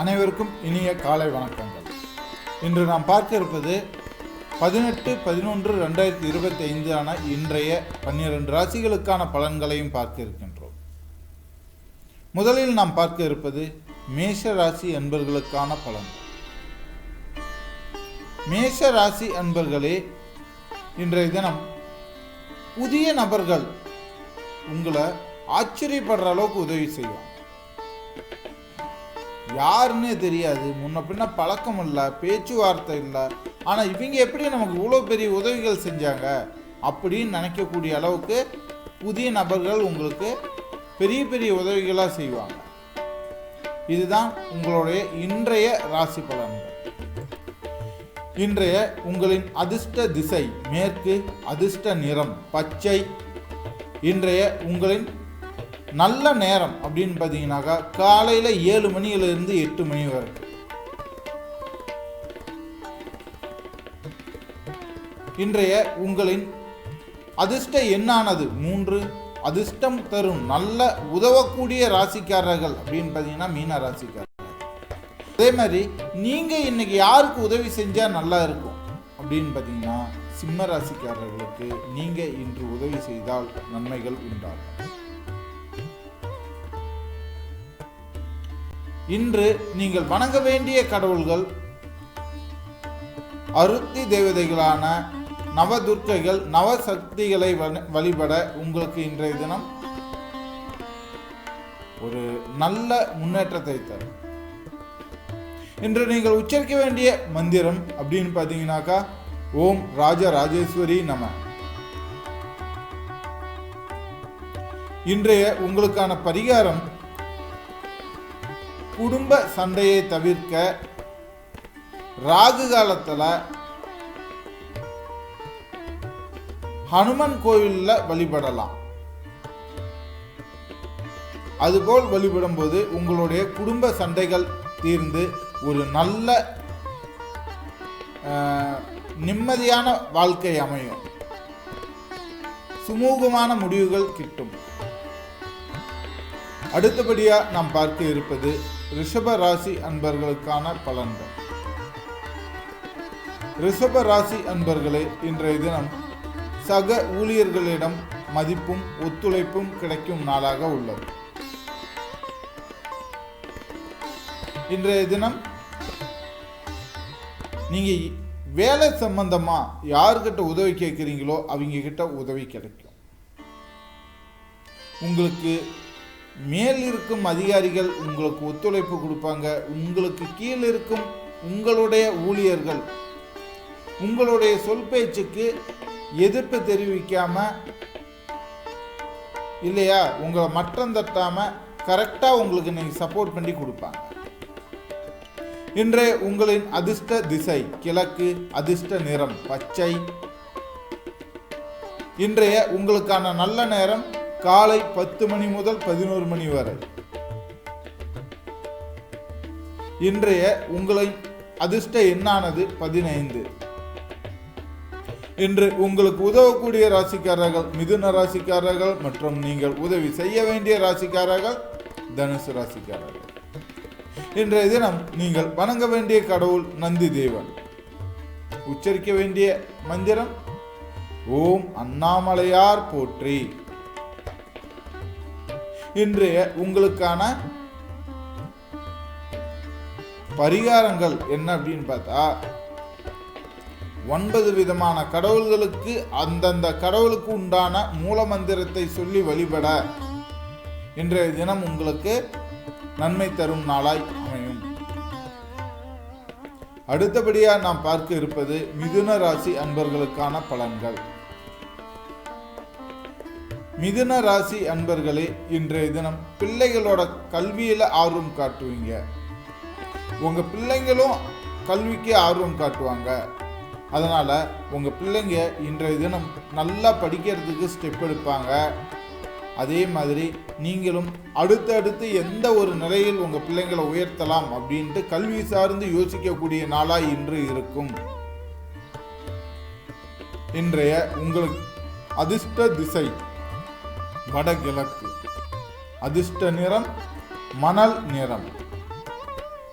அனைவருக்கும் இனிய காலை வணக்கங்கள். இன்று நாம் பார்க்க இருப்பது பதினெட்டு பதினொன்று ரெண்டாயிரத்தி இருபத்தி ஐந்தான இன்றைய பன்னிரண்டு ராசிகளுக்கான பலன்களையும் பார்க்க இருக்கின்றோம். முதலில் நாம் பார்க்க இருப்பது மேஷ ராசி அன்பர்களுக்கான பலன். மேஷ ராசி அன்பர்களே இன்றைய தினம் புதிய நபர்கள் உங்களை ஆச்சரியப்படுற அளவுக்கு உதவி செய்வாங்க. யாருன்னே தெரியாது. முன்ன பின்ன பழக்கம் இல்லை பேச்சுவார்த்தை இல்லை. ஆனால் இவங்க எப்படி நமக்கு இவ்வளோ பெரிய உதவிகள் செஞ்சாங்க அப்படின்னு நினைக்கக்கூடிய அளவுக்கு புதிய நபர்கள் உங்களுக்கு பெரிய பெரிய உதவிகளாக செய்வாங்க. இதுதான் உங்களுடைய இன்றைய ராசி பலன்கள். இன்றைய உங்களின் அதிர்ஷ்ட திசை மேற்கு அதிர்ஷ்ட நிறம் பச்சை. இன்றைய உங்களின் நல்ல நேரம் அப்படின்னு பார்த்தீங்கன்னாக்கா காலையில் ஏழு மணியிலிருந்து எட்டு மணி வரை. இன்றைய உங்களின் அதிர்ஷ்ட எண்ணானது மூன்று அதிர்ஷ்டம் தரும் நல்ல உதவக்கூடிய ராசிக்காரர்கள் அப்படின்னு பார்த்தீங்கன்னா மீன ராசிக்காரர்கள். அதே மாதிரி நீங்கள் இன்னைக்கு யாருக்கு உதவி செஞ்சால் நல்லா இருக்கும் அப்படின்னு பார்த்தீங்கன்னா சிம்ம ராசிக்காரர்களுக்கு நீங்கள் இன்று உதவி செய்தால் நன்மைகள் உண்டாகும். இன்று நீங்கள் வணங்க வேண்டிய கடவுள்கள் அருத்தி தேவதைகளான நவதுர்க்கைகள் நவசக்திகளை வழிபட உங்களுக்கு இன்றைய தினம் ஒரு நல்ல முன்னேற்றத்தை தரும். இன்று நீங்கள் உச்சரிக்க வேண்டிய மந்திரம் அப்படின்னு பார்த்தீங்கன்னாக்கா ஓம் ராஜ ராஜேஸ்வரி நம. இன்றைய உங்களுக்கான பரிகாரம் குடும்ப சண்டையை தவிர்க்க ராகு காலத்தில் ஹனுமன் கோவிலில் வழிபடலாம். அதுபோல் வழிபடும்போது உங்களுடைய குடும்ப சண்டைகள் தீர்ந்து ஒரு நல்ல நிம்மதியான வாழ்க்கை அமையும். சுமூகமான முடிவுகள் கிட்டும். அடுத்தபடியாக நாம் பார்க்க இருப்பது ரிஷப ராசி அன்பர்களுக்கான பலன்கள். ரிஷப ராசி அன்பர்களே இன்றைய தினம் சக ஊழியர்களிடம் மதிப்பும் ஒத்துழைப்பும் கிடைக்கும் நாளாக உள்ளது. இன்றைய தினம் நீங்க வேலை சம்பந்தமா யார்கிட்ட உதவி கேட்குறீங்களோ அவங்க கிட்ட உதவி கிடைக்கும். உங்களுக்கு மேல் இருக்கும் அதிகாரிகள் உங்களுக்கு ஒத்துழைப்பு கொடுப்பாங்க. உங்களுக்கு கீழ் இருக்கும் உங்களுடைய ஊழியர்கள். உங்களுடைய சொல் பேச்சுக்கு எதிர்ப்பு தெரிவிக்காம இல்லையா உங்களை மட்டம் தட்டாம கரெக்டாக உங்களுக்கு நீங்கள் சப்போர்ட் பண்ணி கொடுப்பாங்க. இன்றைய உங்களின் அதிர்ஷ்ட திசை கிழக்கு அதிர்ஷ்ட நிறம் பச்சை. இன்றைய உங்களுக்கான நல்ல நேரம் காலை பத்து மணி முதல் பதினோரு மணி வரை. இன்றைய உங்களை அதிர்ஷ்ட எண்ணானது பதினைந்து. இன்று உங்களுக்கு உதவக்கூடிய ராசிக்காரர்கள் மிதுன ராசிக்காரர்கள் மற்றும் நீங்கள் உதவி செய்ய வேண்டிய ராசிக்காரர்கள் தனுசு ராசிக்காரர்கள். இன்றைய தினம் நீங்கள் வணங்க வேண்டிய கடவுள் நந்தி தேவன். உச்சரிக்க வேண்டிய மந்திரம் ஓம் அண்ணாமலையார் போற்றி. இன்றைய உங்களுக்கான பரிகாரங்கள் என்ன அப்படின்னு பார்த்தா ஒன்பது விதமான கடவுள்களுக்கு அந்தந்த கடவுளுக்கு உண்டான மூல மந்திரத்தை சொல்லி வழிபட இன்றைய தினம் உங்களுக்கு நன்மை தரும் நாளாய் அமையும். அடுத்தபடியாக நாம் பார்க்க இருப்பது மிதுன ராசி அன்பர்களுக்கான பலன்கள். மிதுன ராசி அன்பர்களே இன்றைய தினம் பிள்ளைகளோட கல்வியில் ஆர்வம் காட்டுவீங்க. உங்கள் பிள்ளைங்களும் கல்விக்கு ஆர்வம் காட்டுவாங்க. அதனால் உங்கள் பிள்ளைங்க இன்றைய தினம் நல்லா படிக்கிறதுக்கு ஸ்டெப் எடுப்பாங்க. அதே மாதிரி நீங்களும் அடுத்தடுத்து எந்த ஒரு நிலையில் உங்கள் பிள்ளைங்களை உயர்த்தலாம் அப்படின்ட்டு கல்வி சார்ந்து யோசிக்கக்கூடிய நாளாக இன்று இருக்கும். இன்றைய உங்களுக்கு அதிர்ஷ்ட திசை. வடகிழக்கு. அதிர்ஷ்ட நிறம் மணல் நிறம்.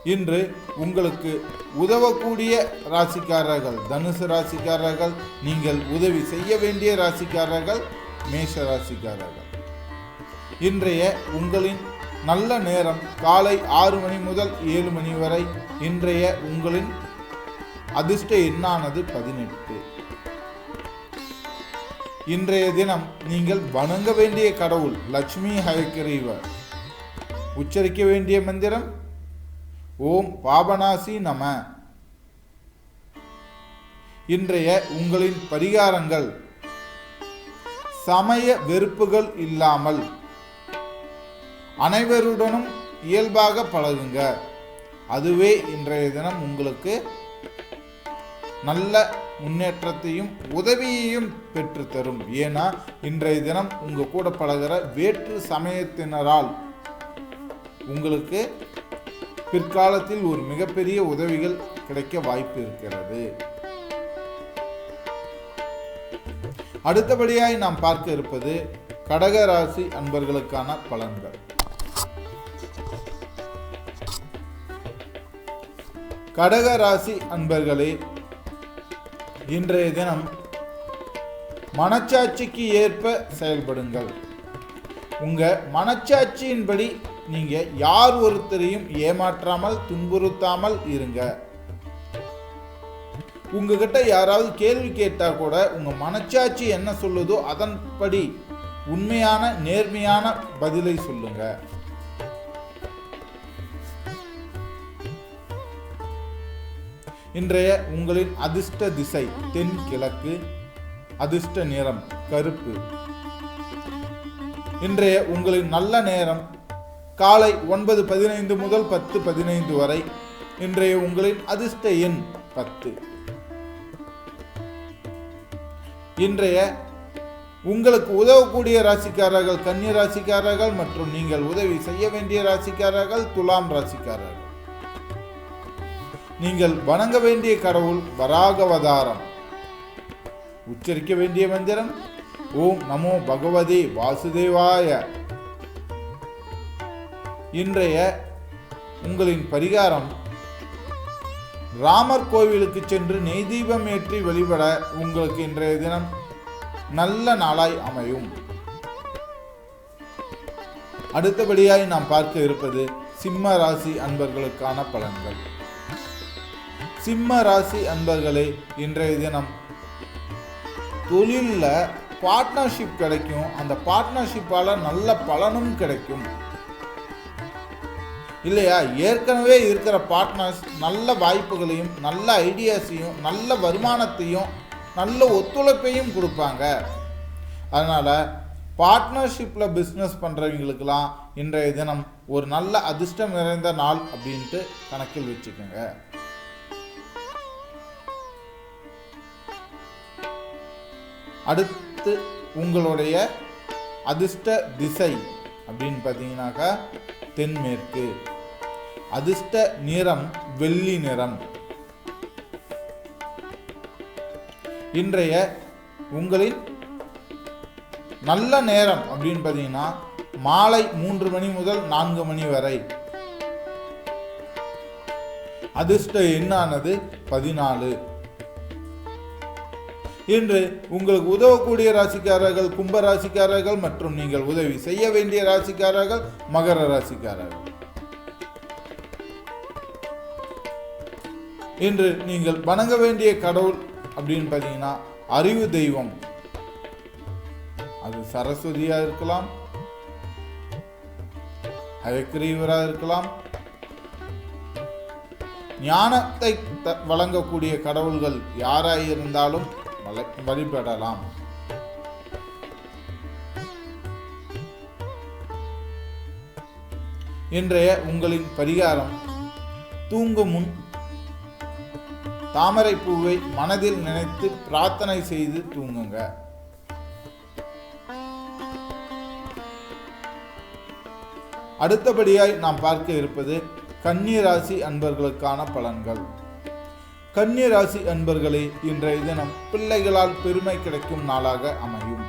இன்று உங்களுக்கு உதவக்கூடிய ராசிக்காரர்கள் தனுசு ராசிக்காரர்கள் நீங்கள் உதவி செய்ய வேண்டிய ராசிக்காரர்கள் மேஷ ராசிக்காரர்கள். இன்றைய உங்களின் நல்ல நேரம் காலை ஆறு மணி முதல் ஏழு மணி வரை. இன்றைய உங்களின் அதிர்ஷ்ட எண்ணானது பதினெட்டு. இன்றைய தினம் நீங்கள் வணங்க வேண்டிய கடவுள் லட்சுமி ஹயக்கிரீவர் உச்சரிக்க வேண்டிய மந்திரம் ஓம் பாபநாசி நம. இன்றைய உங்களின் பரிகாரங்கள் சமய வெறுப்புகள் இல்லாமல் அனைவருடனும் இயல்பாக பழகுங்க. அதுவே இன்றைய தினம் உங்களுக்கு நல்ல முன்னேற்றத்தையும் உதவியையும் பெற்றுத்தரும். ஏன்னா இன்றைய தினம் உங்க கூட பழகிற வேற்று சமயத்தினரால் உங்களுக்கு பிற்காலத்தில் ஒரு மிகப்பெரிய உதவிகள் கிடைக்க வாய்ப்பு இருக்கிறது. அடுத்தபடியாய் நாம் பார்க்க இருப்பது கடக ராசி அன்பர்களுக்கான பலன்கள். கடக ராசி அன்பர்களே இன்றைய தினம் மனச்சாட்சிக்கு ஏற்ப செயல்படுங்கள். உங்கள் மனச்சாட்சியின்படி நீங்கள் யார் ஒருத்தரையும் ஏமாற்றாமல் துன்புறுத்தாமல் இருங்க. உங்ககிட்ட யாராவது கேள்வி கேட்டால் கூட உங்கள் மனச்சாட்சி என்ன சொல்லுதோ அதன்படி உண்மையான நேர்மையான பதிலை சொல்லுங்கள் இன்றைய உங்களின் அதிர்ஷ்ட திசை தென் கிழக்கு அதிர்ஷ்ட நிறம் கருப்பு. இன்றைய உங்களின் நல்ல நேரம் காலை ஒன்பது பதினைந்து முதல் பத்து பதினைந்து வரை இன்றைய உங்களின் அதிர்ஷ்ட எண் பத்து. இன்றைய உங்களுக்கு உதவக்கூடிய ராசிக்காரர்கள் கன்னி ராசிக்காரர்கள் மற்றும் நீங்கள் உதவி செய்ய வேண்டிய ராசிக்காரர்கள் துலாம் ராசிக்காரர்கள். நீங்கள் வணங்க வேண்டிய கடவுள் வராகவதாரம். உச்சரிக்க வேண்டிய மந்திரம் ஓம் நமோ பகவதே வாசுதேவாய. இன்றைய உங்களின் பரிகாரம் ராமர் கோவிலுக்கு சென்று நெய் தீபம் ஏற்றி வழிபட உங்களுக்கு இன்றைய தினம் நல்ல நாளாய் அமையும். அடுத்தபடியாய் நாம் பார்க்க இருப்பது சிம்ம ராசி அன்பர்களுக்கான பலன்கள். சிம்ம ராசி அன்பர்களே இன்றைய தினம் தொழிலில் பார்ட்னர்ஷிப் கிடைக்கும். அந்த பார்ட்னர்ஷிப்பால் நல்ல பலனும் கிடைக்கும். இல்லையா? ஏற்கனவே இருக்கிற பார்ட்னர்ஸ் நல்ல வாய்ப்புகளையும் நல்ல ஐடியாஸையும் நல்ல வருமானத்தையும் நல்ல ஒத்துழைப்பையும் கொடுப்பாங்க. அதனால் பார்ட்னர்ஷிப்பில் பிஸ்னஸ் பண்ணுறவங்களுக்கெல்லாம் இன்றைய தினம் ஒரு நல்ல அதிர்ஷ்டம் நிறைந்த நாள் அப்படின்ட்டு கணக்கில் வச்சுக்கோங்க. அடுத்து உங்களுடைய அதிர்ஷ்ட திசை அப்படின்னு பார்த்தீங்கன்னாக்கா தென்மேற்கு. அதிர்ஷ்ட நிறம் வெள்ளி நிறம். இன்றைய உங்களின் நல்ல நேரம் அப்படின்னு பார்த்தீங்கன்னா மாலை மூன்று மணி முதல் நான்கு மணி வரை. அதிர்ஷ்ட எண்ணானது பதினாலு. இன்று உங்களுக்கு உதவக்கூடிய ராசிக்காரர்கள் கும்ப ராசிக்காரர்கள் மற்றும் நீங்கள் உதவி செய்ய வேண்டிய ராசிக்காரர்கள் மகர ராசிக்காரர்கள். இன்று நீங்கள் வணங்க வேண்டிய கடவுள் அப்படின்னு பார்த்தீங்கன்னா அறிவு தெய்வம். அது சரஸ்வதியா இருக்கலாம் ஹயக்ரீவரா இருக்கலாம் ஞானத்தை த- வழங்கக்கூடிய கடவுள்கள் யாராக இருந்தாலும் வழிபடலாம். இன்றைய உங்களின் பரிகாரம் தூங்கும் முன் தாமரை பூவை மனதில் நினைத்து பிரார்த்தனை செய்து தூங்குங்க. அடுத்தபடியாய் நாம் பார்க்க இருப்பது கன்னி ராசி அன்பர்களுக்கான பலன்கள். கன்னியராசி அன்பர்களே இன்றைய தினம் பிள்ளைகளால் பெருமை கிடைக்கும் நாளாக அமையும்.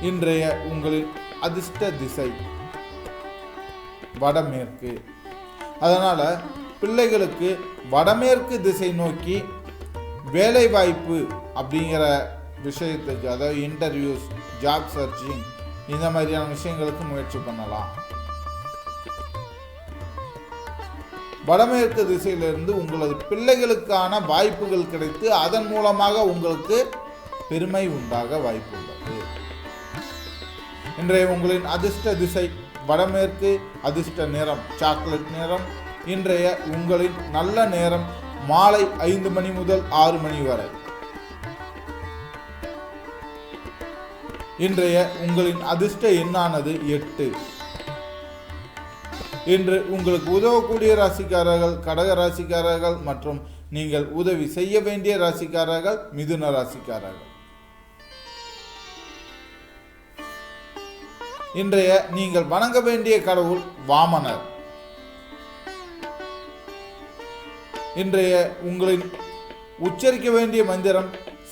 இன்றைய உங்களின் அதிர்ஷ்ட திசை வடமேற்கு. அதனால் பிள்ளைகளுக்கு வடமேற்கு திசை நோக்கி வேலைவாய்ப்பு அப்படிங்கிற விஷயத்துக்கு அதாவது இன்டர்வியூஸ் ஜாப் சர்ச்சிங் இந்த மாதிரியான விஷயங்களுக்கு முயற்சி பண்ணலாம். வடமேற்கு திசையிலிருந்து உங்களது பிள்ளைகளுக்கான வாய்ப்புகள் கிடைத்து அதன் மூலமாக உங்களுக்கு பெருமை உண்டாக வாய்ப்பு உள்ளது இன்றைய உங்களின் அதிர்ஷ்ட திசை வடமேற்கு அதிர்ஷ்ட நேரம் சாக்லேட் நேரம். இன்றைய உங்களின் நல்ல நேரம் மாலை ஐந்து மணி முதல் ஆறு மணி வரை. இன்றைய உங்களின் அதிர்ஷ்ட எண்ணானது எட்டு. இன்று உங்களுக்கு உதவக்கூடிய ராசிக்காரர்கள் கடக ராசிக்காரர்கள் மற்றும் நீங்கள் உதவி செய்ய வேண்டிய ராசிக்காரர்கள் மிதுன ராசிக்காரர்கள். இன்றைய நீங்கள் வணங்க வேண்டிய கடவுள் வாமனர். இன்றைய உங்களின் உச்சரிக்க வேண்டிய மந்திரம்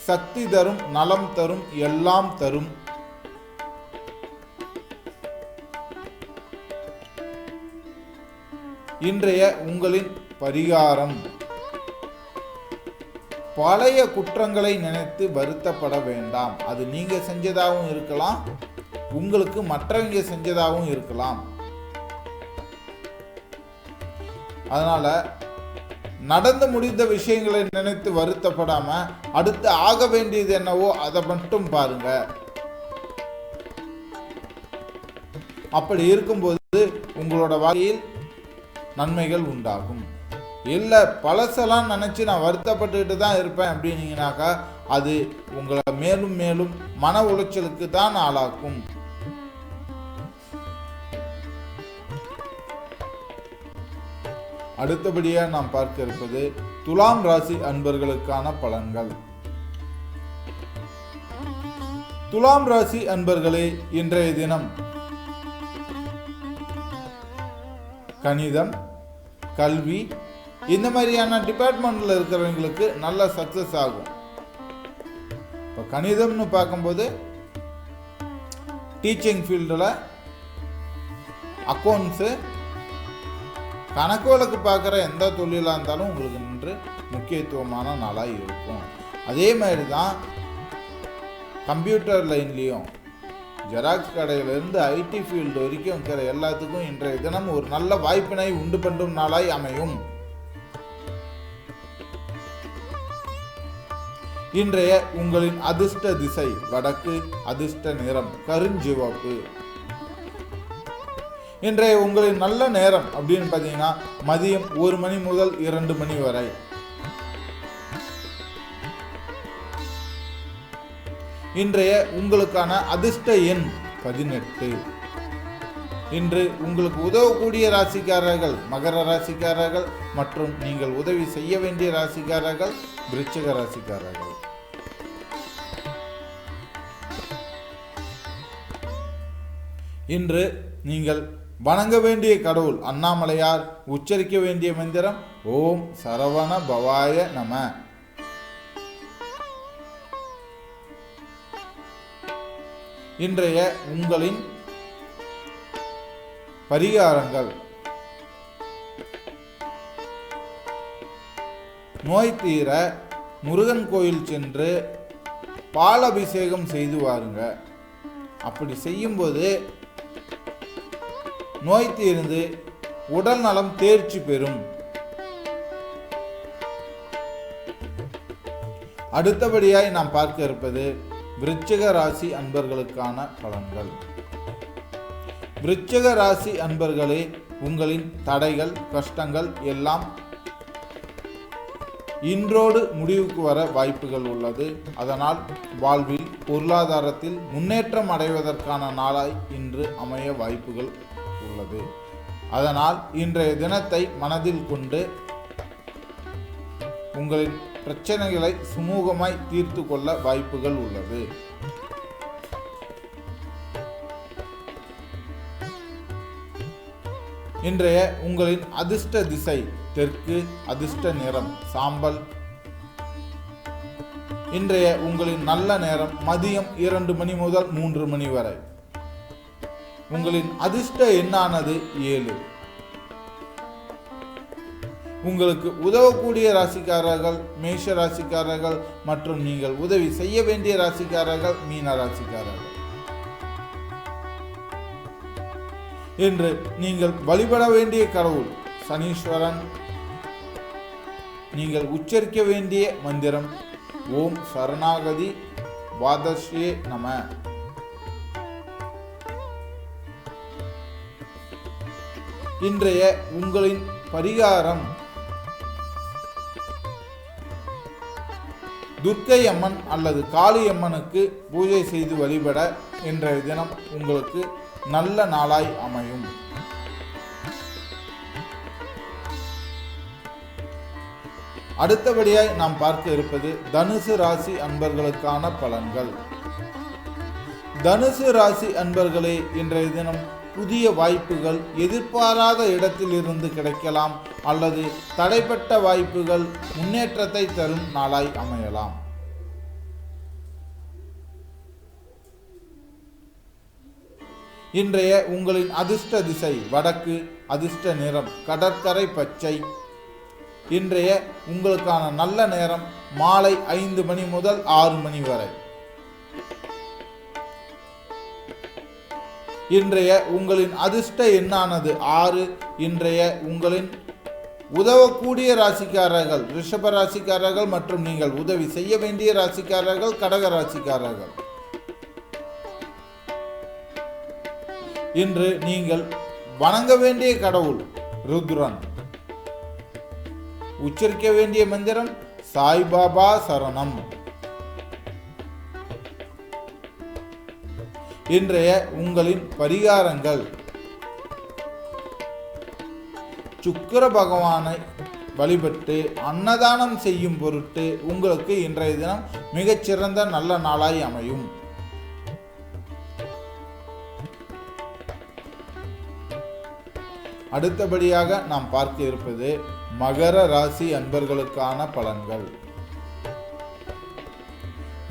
சக்தி தரும் நலம் தரும் எல்லாம் தரும் இன்றைய உங்களின் பரிகாரம். பழைய குற்றங்களை நினைத்து வருத்தப்பட வேண்டாம். அது நீங்க செஞ்சதாகவும் இருக்கலாம். உங்களுக்கு மற்றவங்க செஞ்சதாகவும் இருக்கலாம். அதனால நடந்து முடிந்த விஷயங்களை நினைத்து வருத்தப்படாம அடுத்து ஆக வேண்டியது என்னவோ அதை மட்டும் பாருங்க. அப்படி இருக்கும்போது உங்களோட வாழ்க்கையில் நன்மைகள் உண்டாகும். இல்லை பழசெல்லாம் நினச்சி நான் வருத்தப்பட்டுக்கிட்டு தான் இருப்பேன் அப்படின்னீங்கனாக்கா அது உங்களை மேலும் மேலும் மன உளைச்சலுக்கு தான் ஆளாக்கும். அடுத்தபடியாக நாம் பார்க்க இருப்பது துலாம் ராசி அன்பர்களுக்கான பலன்கள். துலாம் ராசி அன்பர்களே இன்றைய தினம் கணிதம் கல்வி இந்த மாதிரியான டிபார்ட்மெண்ட்டில் இருக்கிறவங்களுக்கு நல்ல சக்ஸஸ் ஆகும். இப்போ கணிதம்னு பார்க்கும்போது டீச்சிங் ஃபீல்டில் அக்கௌண்ட்ஸு கணக்கு வழக்கு பார்க்குற எந்த தொழிலாக இருந்தாலும் உங்களுக்கு நின்று முக்கியத்துவமான நாளாக இருக்கும். அதே மாதிரி தான் கம்ப்யூட்டர் லைன்லேயும் ஜெராக்ஸ் கடையிலிருந்து ஐடி ஃபீல்டு வரைக்கும் இருக்கிற எல்லாத்துக்கும் இன்றைய தினம் ஒரு நல்ல வாய்ப்பினை உண்டு பண்ணும் நாளாய் அமையும். இன்றைய உங்களின் அதிர்ஷ்ட திசை வடக்கு அதிர்ஷ்ட நிறம் கருஞ்சிவப்பு. இன்றைய உங்களின் நல்ல நேரம் அப்படின்னு பார்த்தீங்கன்னா மதியம் ஒரு மணி முதல் இரண்டு மணி வரை. இன்றைய உங்களுக்கான அதிர்ஷ்ட எண் பதினெட்டு. இன்று உங்களுக்கு உதவக்கூடிய ராசிக்காரர்கள் மகர ராசிக்காரர்கள் மற்றும் நீங்கள் உதவி செய்ய வேண்டிய ராசிக்காரர்கள் விருச்சிக ராசிக்காரர்கள். இன்று நீங்கள் வணங்க வேண்டிய கடவுள் அண்ணாமலையார் உச்சரிக்க வேண்டிய மந்திரம் ஓம் சரவண பவாய நம. இன்றைய உங்களின் பரிகாரங்கள். நோய் தீர முருகன் கோயில் சென்று பால் அபிஷேகம் செய்து வாருங்க. அப்படி செய்யும்போது நோய் தீர்ந்து உடல் நலம் தேர்ச்சி பெறும். அடுத்தபடியாய் நாம் பார்க்க இருப்பது விருச்சிக ராசி அன்பர்களுக்கான பலன்கள். விருச்சிக ராசி அன்பர்களே உங்களின் தடைகள் கஷ்டங்கள் எல்லாம் இன்றோடு முடிவுக்கு வர வாய்ப்புகள் உள்ளது. அதனால் வாழ்வில் பொருளாதாரத்தில் முன்னேற்றம் அடைவதற்கான நாளாய் இன்று அமைய வாய்ப்புகள் உள்ளது. அதனால் இன்றைய தினத்தை மனதில் கொண்டு உங்களின் பிரச்சனைகளை சுமூகமாய் தீர்த்து கொள்ள வாய்ப்புகள் உள்ளது. இன்றைய உங்களின் அதிர்ஷ்ட திசை தெற்கு அதிர்ஷ்ட நிறம் சாம்பல். இன்றைய உங்களின் நல்ல நேரம் மதியம் இரண்டு மணி முதல் மூன்று மணி வரை. உங்களின் அதிர்ஷ்ட எண்ணானது ஏழு. உங்களுக்கு உதவக்கூடிய ராசிக்காரர்கள் மேஷ ராசிக்காரர்கள் மற்றும் நீங்கள் உதவி செய்ய வேண்டிய ராசிக்காரர்கள் மீன ராசிக்காரர்கள். இன்று நீங்கள் வழிபட வேண்டிய கடவுள் சனீஸ்வரன். நீங்கள் உச்சரிக்க வேண்டிய மந்திரம் ஓம் சரணாகதி வாதஸ்யே நம. இன்றைய உங்களின் பரிகாரம் துர்க்கை அம்மன் அல்லது காளி அம்மனுக்கு பூஜை செய்து வழிபட இன்றைய தினம் உங்களுக்கு நல்ல நாளாய் அமையும். அடுத்தபடியாய் நாம் பார்க்க இருப்பது தனுசு ராசி அன்பர்களுக்கான பலன்கள். தனுசு ராசி அன்பர்களே இன்றைய தினம் புதிய வாய்ப்புகள் எதிர்பாராத இடத்திலிருந்து கிடைக்கலாம் அல்லது தடைப்பட்ட வாய்ப்புகள் முன்னேற்றத்தை தரும் நாளாய் அமையலாம். இன்றைய உங்களின் அதிர்ஷ்ட திசை வடக்கு அதிர்ஷ்ட நிறம் கடற்கரை பச்சை. இன்றைய உங்களுக்கான நல்ல நேரம் மாலை ஐந்து மணி முதல் ஆறு மணி வரை. இன்றைய உங்களின் அதிர்ஷ்ட எண்ணானது ஆறு. இன்றைய உங்களின் உதவக்கூடிய ராசிக்காரர்கள் ரிஷப ராசிக்காரர்கள் மற்றும் நீங்கள் உதவி செய்ய வேண்டிய ராசிக்காரர்கள் கடக ராசிக்காரர்கள். இன்று நீங்கள் வணங்க வேண்டிய கடவுள் ருத்ரன். உச்சரிக்க வேண்டிய மந்திரம் சாய்பாபா சரணம். இன்றைய உங்களின் பரிகாரங்கள். சுக்கிர பகவானை வழிபட்டு அன்னதானம் செய்யும் பொருட்டு உங்களுக்கு இன்றைய தினம் மிகச்சிறந்த நல்ல நாளாய் அமையும். அடுத்தபடியாக நாம் பார்க்க இருப்பது மகர ராசி அன்பர்களுக்கான பலன்கள்.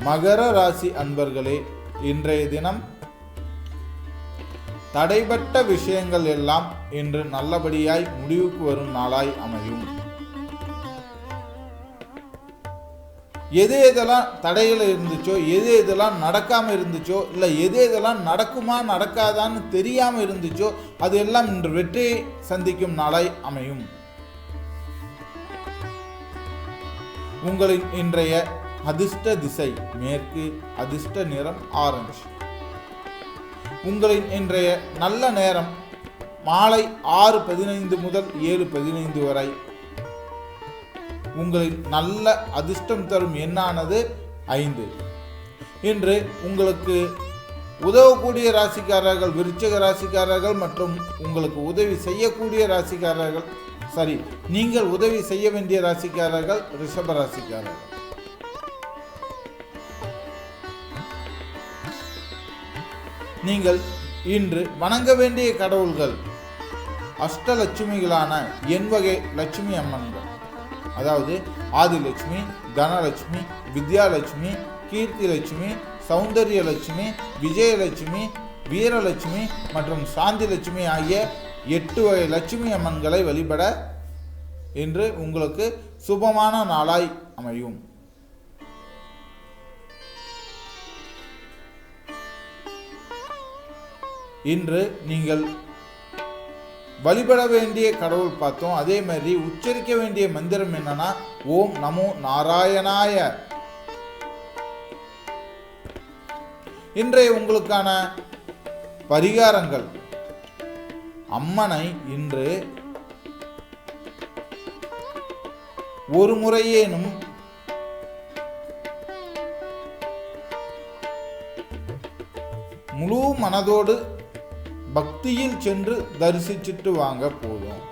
மகர ராசி அன்பர்களே இன்றைய தினம் தடைபட்ட விஷயங்கள் எல்லாம் இன்று நல்லபடியாய் முடிவுக்கு வரும் நாளாய் அமையும். எது எதெல்லாம் தடையில் இருந்துச்சோ எது எதெல்லாம் நடக்காமல் இருந்துச்சோ இல்லை எது எதெல்லாம் நடக்குமா நடக்காதான்னு தெரியாமல் இருந்துச்சோ அது எல்லாம் இன்று வெற்றியை சந்திக்கும் நாளாய் அமையும். உங்களின் இன்றைய அதிர்ஷ்ட திசை மேற்கு அதிர்ஷ்ட நிறம் ஆரஞ்சு. உங்களின் இன்றைய நல்ல நேரம் மாலை ஆறு பதினைந்து முதல் ஏழு பதினைந்து வரை. உங்களின் நல்ல அதிர்ஷ்டம் தரும் எண்ணானது ஐந்து. இன்று உங்களுக்கு உதவக்கூடிய ராசிக்காரர்கள் விருச்சக ராசிக்காரர்கள் மற்றும் உங்களுக்கு உதவி செய்யக்கூடிய ராசிக்காரர்கள் சரி நீங்கள் உதவி செய்ய வேண்டிய ராசிக்காரர்கள் ரிஷப ராசிக்காரர்கள். நீங்கள் இன்று வணங்க வேண்டிய கடவுள்கள் அஷ்டலட்சுமிகளான என் வகை லட்சுமி அம்மன்கள். அதாவது ஆதிலட்சுமி தனலட்சுமி வித்யாலட்சுமி கீர்த்தி லட்சுமி சௌந்தரியலட்சுமி விஜயலட்சுமி வீரலட்சுமி மற்றும் சாந்தி லட்சுமி ஆகிய எட்டு வகை லட்சுமி அம்மன்களை வழிபட இன்று உங்களுக்கு சுபமான நாளாய் அமையும். இன்று நீங்கள் வழிபட வேண்டிய கடவுள் பார்த்தோம். அதே மாதிரி உச்சரிக்க வேண்டிய மந்திரம் என்னன்னா ஓம் நமோ நாராயணாய. இன்றைய உங்களுக்கான பரிகாரங்கள். அம்மனை இன்று ஒரு முறையேனும் முழு மனதோடு பக்தியில் சென்று தரிசிச்சுட்டு வாங்க போதும்.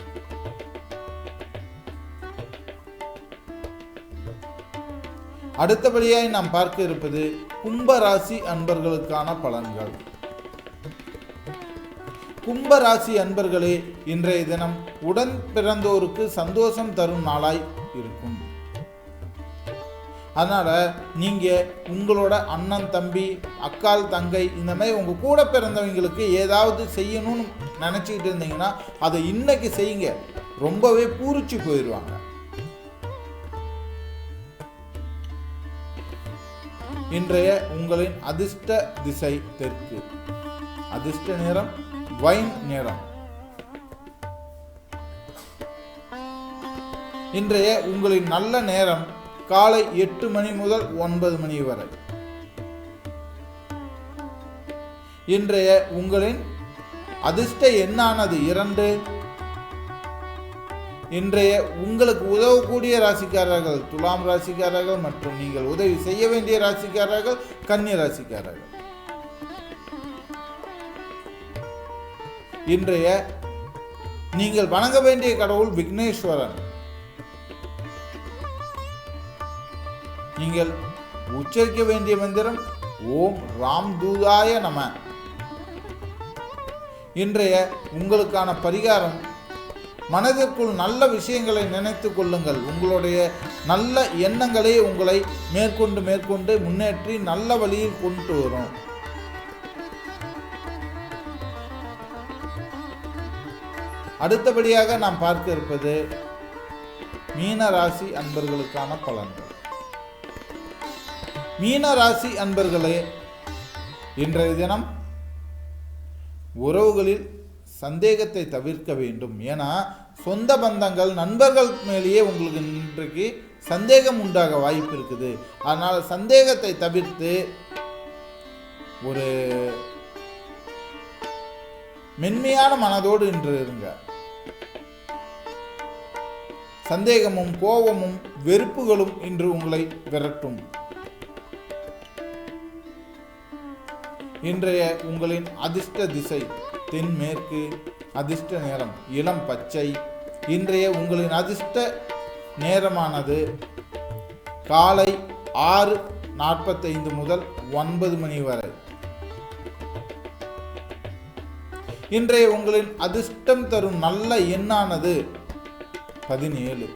அடுத்தபடியாய் நாம் பார்க்க இருப்பது கும்பராசி அன்பர்களுக்கான பலன்கள். கும்பராசி அன்பர்களே இன்றைய தினம் உடன் பிறந்தோருக்கு சந்தோஷம் தரும் நாளாய் இருக்கும். அதனால் நீங்கள் உங்களோட அண்ணன் தம்பி அக்கால் தங்கை இந்த மாதிரி உங்கள் கூட பிறந்தவங்களுக்கு ஏதாவது செய்யணும்னு நினச்சிக்கிட்டு இருந்தீங்கன்னா அதை இன்னைக்கு செய்யுங்க. ரொம்பவே பூரிச்சு போயிடுவாங்க. இன்றைய உங்களின் அதிர்ஷ்ட திசை தெற்கு. அதிர்ஷ்ட நேரம் வைன் நேரம். இன்றைய உங்களின் நல்ல நேரம் காலை எட்டு மணி முதல் ஒன்பது மணி வரை. இன்றைய உங்களின் அதிர்ஷ்ட எண்ணானது இரண்டு? இன்றைய உங்களுக்கு உதவக்கூடிய ராசிக்காரர்கள் துலாம் ராசிக்காரர்கள் மற்றும் நீங்கள் உதவி செய்ய வேண்டிய ராசிக்காரர்கள் கன்னி ராசிக்காரர்கள். இன்றைய நீங்கள் வணங்க வேண்டிய கடவுள் விக்னேஸ்வரன். நீங்கள் உச்சரிக்க வேண்டிய மந்திரம் ஓம் ராம் தூதாய நம. இன்றைய உங்களுக்கான பரிகாரம் மனதிற்குள் நல்ல விஷயங்களை நினைத்து கொள்ளுங்கள். உங்களுடைய நல்ல எண்ணங்களே உங்களை மேற்கொண்டு மேற்கொண்டு முன்னேற்றி நல்ல வழியில் கொண்டு வரும். அடுத்தபடியாக நாம் பார்க்க இருப்பது மீன ராசி அன்பர்களுக்கான பலன்கள். மீன ராசி அன்பர்களே இன்றைய தினம் உறவுகளில் சந்தேகத்தை தவிர்க்க வேண்டும். ஏன்னா சொந்த பந்தங்கள் நண்பர்கள் மேலேயே உங்களுக்கு இன்றைக்கு சந்தேகம் உண்டாக வாய்ப்பு இருக்குது. அதனால் சந்தேகத்தை தவிர்த்து ஒரு மென்மையான மனதோடு இன்று இருங்க. சந்தேகமும் கோபமும் வெறுப்புகளும் இன்று உங்களை விரட்டும். இன்றைய உங்களின் அதிர்ஷ்ட திசை தென்மேற்கு அதிர்ஷ்ட நேரம் இளம் பச்சை. இன்றைய உங்களின் அதிர்ஷ்ட நேரமானது காலை ஆறு நாற்பத்தைந்து முதல் ஒன்பது மணி வரை. இன்றைய உங்களின் அதிர்ஷ்டம் தரும் நல்ல எண்ணானது பதினேழு.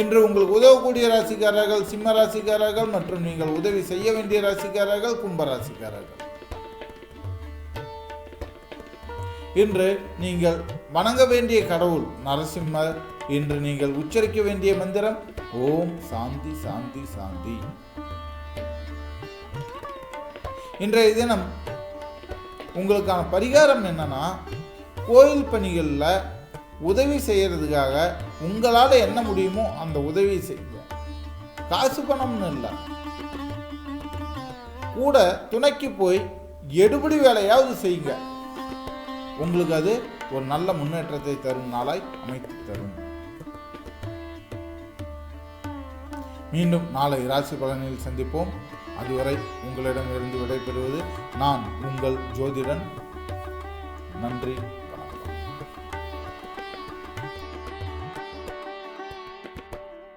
இன்று உங்களுக்கு உதவக்கூடிய ராசிக்காரர்கள் சிம்ம ராசிக்காரர்கள் மற்றும் நீங்கள் உதவி செய்ய வேண்டிய ராசிக்காரர்கள் கும்ப ராசிக்காரர்கள். இன்று நீங்கள் வணங்க வேண்டிய கடவுள் நரசிம்மர் இன்று நீங்கள் உச்சரிக்க வேண்டிய மந்திரம் ஓம் சாந்தி சாந்தி சாந்தி. இன்றைய தினம் உங்களுக்கான பரிகாரம் என்னன்னா கோயில் பணிகளில் உதவி செய்கிறதுக்காக உங்களால் என்ன முடியுமோ அந்த உதவி செய்ய காசு பணம்னு இல்லை. கூட துணைக்கு போய் எடுபடி வேலையாவது செய்யுங்க. உங்களுக்கு அது ஒரு நல்ல முன்னேற்றத்தை தரும் நாளாய் அமைத்து தரும். மீண்டும் நாளை ராசி பலனில் சந்திப்போம். அதுவரை உங்களிடமிருந்து விடைபெறுவது நான் உங்கள் ஜோதிடன். நன்றி.